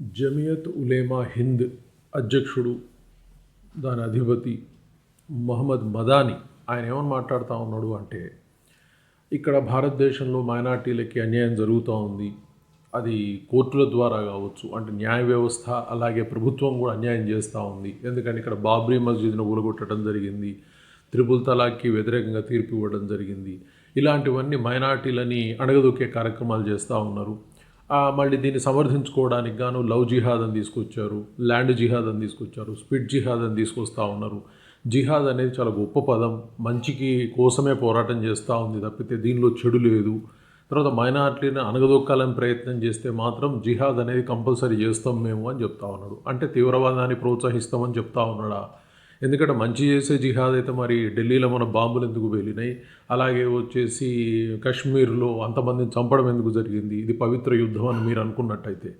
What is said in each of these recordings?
జమియత్ ఉలేమా హింద్ అధ్యక్షుడు దాని అధిపతి మహమ్మద్ మదాని. ఆయన ఏమని మాట్లాడుతూ ఉన్నాడు అంటే ఇక్కడ భారతదేశంలో మైనార్టీలకి అన్యాయం జరుగుతూ ఉంది. అది కోర్టుల ద్వారా కావచ్చు అంటే న్యాయ వ్యవస్థ అలాగే ప్రభుత్వం కూడా అన్యాయం చేస్తూ ఉంది. ఎందుకంటే ఇక్కడ బాబ్రీ మస్జిద్ను ఊలగొట్టడం జరిగింది త్రిపుల్ తలాక్కి వ్యతిరేకంగా తీర్పు ఇవ్వడం జరిగింది. ఇలాంటివన్నీ మైనార్టీలని అణగదొక్కే కార్యక్రమాలు చేస్తూ ఉన్నారు. మళ్ళీ దీన్ని సమర్థించుకోవడానికి గాను లవ్ జిహాద్ అని తీసుకొచ్చారు ల్యాండ్ జిహాద్ అని తీసుకొచ్చారు స్పిట్ జిహాద్ అని తీసుకొస్తూ ఉన్నారు. జిహాద్ అనేది చాలా గొప్ప పదం. మంచికి కోసమే పోరాటం చేస్తూ ఉంది తప్పితే దీనిలో చెడు లేదు. తర్వాత మైనార్టీని అణగదొక్కాలని ప్రయత్నం చేస్తే మాత్రం జిహాద్ అనేది కంపల్సరీ చేస్తాం మేము అని చెప్తా ఉన్నాడు. అంటే తీవ్రవాదాన్ని ప్రోత్సహిస్తామని చెప్తా ఉన్నాడా? ఎందుకంటే మంచి చేసే జిహాద్ అయితే మరి ఢిల్లీలో మన బాంబులు ఎందుకు వెళ్ళినాయి అలాగే వచ్చేసి కాశ్మీర్లో అంతమందిని చంపడం ఎందుకు జరిగింది? ఇది పవిత్ర యుద్ధం అని మీరు అనుకున్నట్టయితే.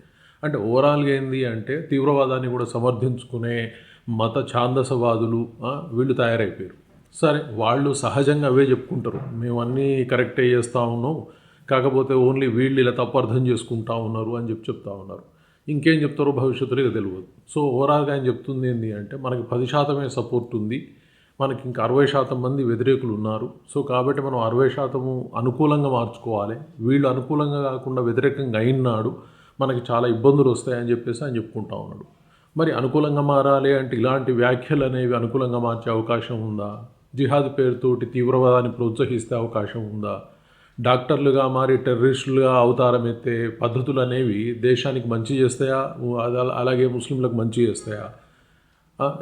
అంటే ఓవరాల్గా ఏంది అంటే తీవ్రవాదాన్ని కూడా సమర్థించుకునే మత ఛాందసవాదులు వీళ్ళు తయారైపోయారు. సరే వాళ్ళు సహజంగా అవే చెప్పుకుంటారు. మేము అన్నీ కరెక్టే చేస్తూ ఉన్నాం. కాకపోతే ఓన్లీ వీళ్ళు ఇలా తప్పు అర్థం చేసుకుంటా ఉన్నారు అని చెప్పి చెప్తా ఉన్నారు. ఇంకేం చెప్తారో భవిష్యత్తులో ఇక తెలియదు సో ఓవరాల్గా ఆయన చెప్తుంది ఏంటి అంటే మనకి పది శాతమే సపోర్ట్ ఉంది. మనకి ఇంకా అరవై శాతం మంది వ్యతిరేకులు ఉన్నారు. సో కాబట్టి మనం అరవై శాతము అనుకూలంగా మార్చుకోవాలి. వీళ్ళు అనుకూలంగా కాకుండా వ్యతిరేకంగా అయినాడు మనకి చాలా ఇబ్బందులు వస్తాయని చెప్పేసి ఆయన చెప్పుకుంటా ఉన్నాడు. మరి అనుకూలంగా మారాలి అంటే ఇలాంటి వ్యాఖ్యలు అనేవి అనుకూలంగా మార్చే అవకాశం ఉందా? జిహాద్ పేరుతోటి తీవ్రవాదాన్ని ప్రోత్సహిస్తే అవకాశం ఉందా? డాక్టర్లుగా మారి టెర్రరిస్టులుగా అవతారం ఎత్తే పద్ధతులు అనేవి దేశానికి మంచి చేస్తాయా? అలాగే ముస్లింలకు మంచి చేస్తాయా?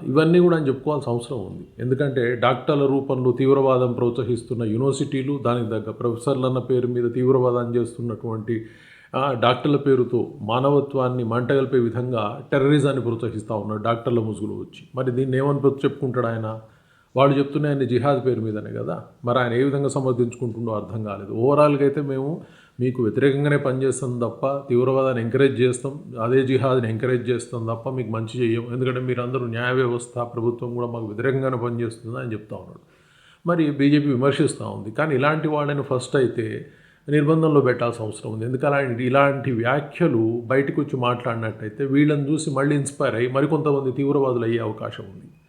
ఇవన్నీ కూడా అని చెప్పుకోవాల్సిన అవసరం ఉంది. ఎందుకంటే డాక్టర్ల రూపంలో తీవ్రవాదం ప్రోత్సహిస్తున్న యూనివర్సిటీలు దానికి తగ్గ ప్రొఫెసర్లన్న పేరు మీద తీవ్రవాదం చేస్తున్నటువంటి డాక్టర్ల పేరుతో మానవత్వాన్ని మంటగలిపే విధంగా టెర్రరిజాన్ని ప్రోత్సహిస్తూ ఉన్నారు డాక్టర్ల ముసుగులు వచ్చి. మరి దీన్ని ఏమని చెప్పుకుంటాడు ఆయన? వాళ్ళు చెప్తున్న ఆయన జిహాద్ పేరు మీదనే కదా? మరి ఆయన ఏ విధంగా సమర్థించుకుంటుండో అర్థం కాలేదు. ఓవరాల్గా అయితే మేము మీకు వ్యతిరేకంగానే పనిచేస్తాం తప్ప తీవ్రవాదాన్ని ఎంకరేజ్ చేస్తాం. అదే జిహాద్ని ఎంకరేజ్ చేస్తాం తప్ప మీకు మంచి చేయం ఎందుకంటే మీరు అందరూ న్యాయ వ్యవస్థ ప్రభుత్వం కూడా మాకు వ్యతిరేకంగానే పనిచేస్తుంది అని చెప్తా ఉన్నాడు. మరి బీజేపీ విమర్శిస్తూ ఉంది. కానీ ఇలాంటి వాళ్ళని ఫస్ట్ అయితే నిర్బంధంలో పెట్టాల్సిన అవసరం ఉంది. ఎందుకంటే ఇలాంటి వ్యాఖ్యలు బయటకు వచ్చి మాట్లాడినట్టయితే వీళ్ళని చూసి మళ్ళీ ఇన్స్పైర్ అయ్యి మరికొంతమంది తీవ్రవాదులు అయ్యే అవకాశం ఉంది.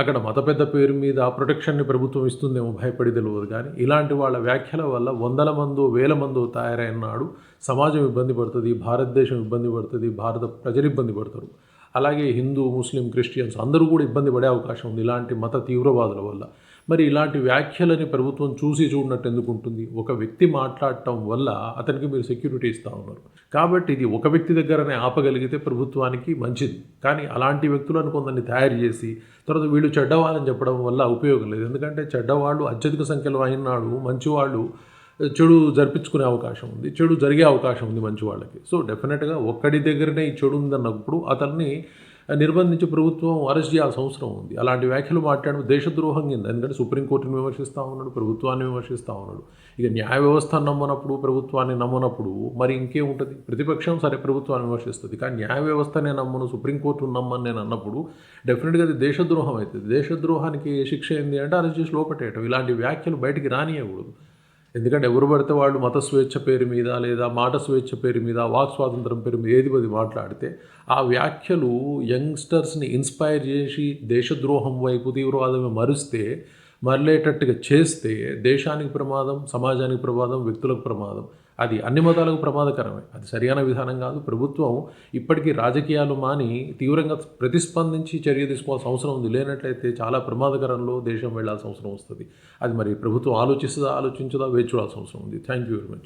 అక్కడ మత పెద్ద పేరు మీద ప్రొటెక్షన్ని ప్రభుత్వం ఇస్తుందేమో భయపడి తెలియదు కానీ ఇలాంటి వాళ్ళ వ్యాఖ్యల వల్ల వందల మందో వేల మందో తయారైనాడు. సమాజం ఇబ్బంది పడుతుంది భారతదేశం ఇబ్బంది పడుతుంది భారత ప్రజలు ఇబ్బంది పడతారు. అలాగే హిందూ ముస్లిం క్రిస్టియన్స్ అందరూ కూడా ఇబ్బంది పడే అవకాశం ఉంది ఇలాంటి మత తీవ్రవాదుల వల్ల. మరి ఇలాంటి వ్యాఖ్యలని ప్రభుత్వం చూసి చూడనట్టు ఎందుకు ఉంటుంది? ఒక వ్యక్తి మాట్లాడటం వల్ల అతనికి మీరు సెక్యూరిటీ ఇస్తూ ఉన్నారు. కాబట్టి ఇది ఒక వ్యక్తి దగ్గరనే ఆపగలిగితే ప్రభుత్వానికి మంచిది. కానీ అలాంటి వ్యక్తులను కొందరిని తయారు చేసి తర్వాత వీళ్ళు చెడ్డవాళ్ళని చెప్పడం వల్ల ఉపయోగం లేదు. ఎందుకంటే చెడ్డవాళ్ళు అత్యధిక సంఖ్యలో అయినాడు మంచివాళ్ళు చెడు జరిపించుకునే అవకాశం ఉంది చెడు జరిగే అవకాశం ఉంది మంచి వాళ్ళకి సో డెఫినెట్గా ఒక్కడి దగ్గరనే ఈ చెడు ఉందన్నప్పుడు అతన్ని నిర్బంధించి ప్రభుత్వం అరెస్ట్ చేయాల్సిన అవసరం ఉంది. అలాంటి వ్యాఖ్యలు మాట్లాడడం దేశద్రోహం కింద ఎందుకంటే సుప్రీంకోర్టుని విమర్శిస్తూ ఉన్నాడు ప్రభుత్వాన్ని విమర్శిస్తూ ఉన్నాడు. ఇక న్యాయ వ్యవస్థను నమ్మనప్పుడు ప్రభుత్వాన్ని నమ్మనప్పుడు మరి ఇంకేముంటుంది ప్రతిపక్షం సరే ప్రభుత్వాన్ని విమర్శిస్తుంది కానీ న్యాయ వ్యవస్థనే నమ్మను సుప్రీంకోర్టును నమ్మని నేను అన్నప్పుడు డెఫినెట్గా అది దేశద్రోహం అవుతుంది. దేశద్రోహానికి శిక్ష ఏంది అంటే అరెస్ట్ చేసి లోపట్టేయటం ఇలాంటి వ్యాఖ్యలు బయటికి రానియకూడదు. ఎందుకంటే ఎవరు పడితే వాళ్ళు మత స్వేచ్ఛ పేరు మీద లేదా మాట స్వేచ్ఛ పేరు మీద వాక్ స్వాతంత్రం పేరు మీద ఏది పది మాట్లాడితే ఆ వ్యాఖ్యలు యంగ్స్టర్స్ని ఇన్స్పైర్ చేసి దేశద్రోహం వైపు తీవ్రవాదమే మరుస్తే మరలేటట్టుగా చేస్తే దేశానికి ప్రమాదం సమాజానికి ప్రమాదం వ్యక్తులకు ప్రమాదం. అది అన్ని మతాలకు ప్రమాదకరమే. అది సరైన విధానం కాదు. ప్రభుత్వం ఇప్పటికీ రాజకీయాలు మాని తీవ్రంగా ప్రతిస్పందించి చర్య తీసుకోవాల్సిన అవసరం ఉంది. లేనట్లయితే చాలా ప్రమాదకరంలో దేశం వెళ్ళాల్సిన అవసరం వస్తుంది. అది మరి ప్రభుత్వం ఆలోచిస్తుందా ఆలోచించదా వేచి చూడాల్సిన అవసరం ఉంది. Thank you very much